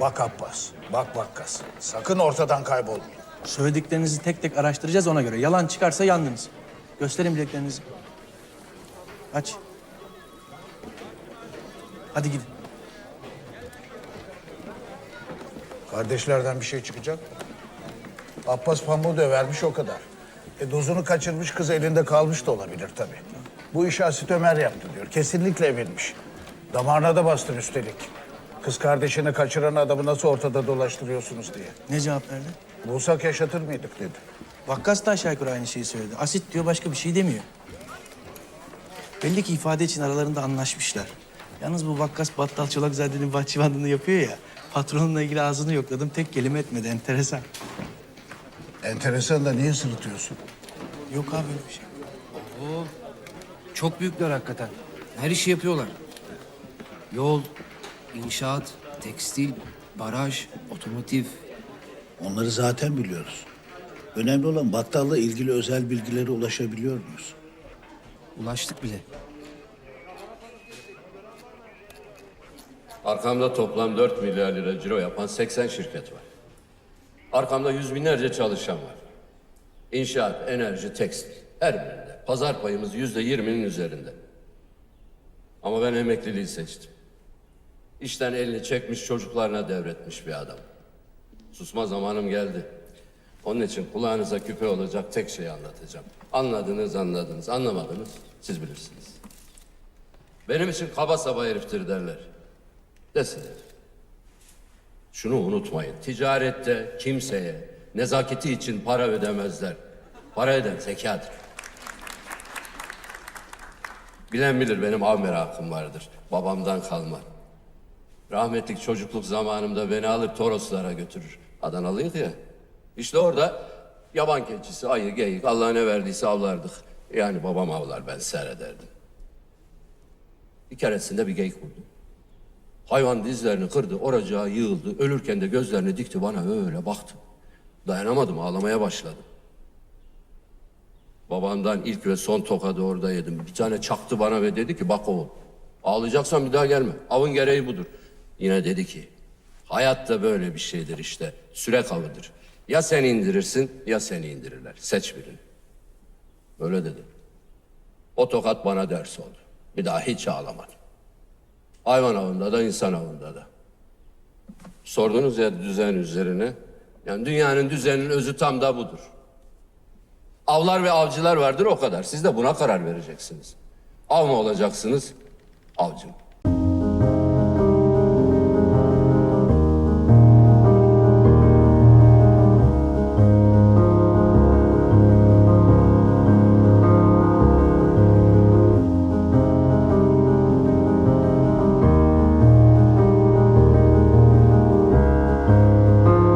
Bak Abbas, bak Vakkas. Sakın ortadan kaybolmayın. Söylediklerinizi tek tek araştıracağız ona göre. Yalan çıkarsa yandınız. Gösterin bileklerinizi. Aç. Hadi gidin. Kardeşlerden bir şey çıkacak mı? Abbas pamuğu dövermiş o kadar. E dozunu kaçırmış kız elinde kalmış da olabilir tabii. Bu işi Asit Ömer yaptı diyor. Kesinlikle eminmiş. Damarına da bastın üstelik. Kız kardeşini kaçıran adamı nasıl ortada dolaştırıyorsunuz diye. Ne cevap verdi? Bulsak yaşatır mıydık dedi. Vakkas da aşağı yukarı aynı şeyi söyledi. Asit diyor başka bir şey demiyor. Belli ki ifade için aralarında anlaşmışlar. Yalnız bu Vakkas Battal Çolakzade'nin bahçıvanlığını yapıyor ya. Patronunla ilgili ağzını yokladım. Tek kelime etmedi. Enteresan. Enteresan da niye sırıtıyorsun? Yok abi öyle bir şey. Oo, çok büyükler hakikaten. Her işi yapıyorlar. Yol, inşaat, tekstil, baraj, otomotiv. Onları zaten biliyoruz. Önemli olan battalla ilgili özel bilgilere ulaşabiliyor muyuz? Ulaştık bile. Arkamda toplam 4 milyar lira ciro yapan 80 şirket var. Arkamda yüz binlerce çalışan var. İnşaat, enerji, tekstil her birinde. Pazar payımız yüzde yirminin üzerinde. Ama ben emekliliği seçtim. İşten elini çekmiş çocuklarına devretmiş bir adam. Susma zamanım geldi. Onun için kulağınıza küpe olacak tek şeyi anlatacağım. Anladınız anladınız, anlamadınız siz bilirsiniz. Benim için kaba saba heriftir derler. Desinler. Şunu unutmayın. Ticarette kimseye nezaketi için para ödemezler. Para eden zekadır. Bilen bilir benim av merakım vardır. Babamdan kalma. Rahmetlik çocukluk zamanımda beni alıp Toroslara götürür. Adanalıyız ya. İşte orada yaban keçisi, ayı, geyik, Allah ne verdiyse avlardık. Yani babam avlar, ben seyrederdim. Bir keresinde bir geyik vurdum. Hayvan dizlerini kırdı, oracağa yığıldı. Ölürken de gözlerini dikti bana öyle baktı. Dayanamadım, ağlamaya başladım. Babamdan ilk ve son tokadı orada yedim. Bir tane çaktı bana ve dedi ki bak oğul, ağlayacaksan bir daha gelme. Avın gereği budur. Yine dedi ki, hayat da böyle bir şeydir işte, süre avıdır. Ya sen indirirsin ya seni indirirler. Seç birini. Öyle dedi. O tokat bana ders oldu. Bir daha hiç ağlamadım. Hayvan avında da insan avında da. Sordunuz ya düzen üzerine. Yani dünyanın düzeninin özü tam da budur. Avlar ve avcılar vardır o kadar. Siz de buna karar vereceksiniz. Av mı olacaksınız? Avcı mı?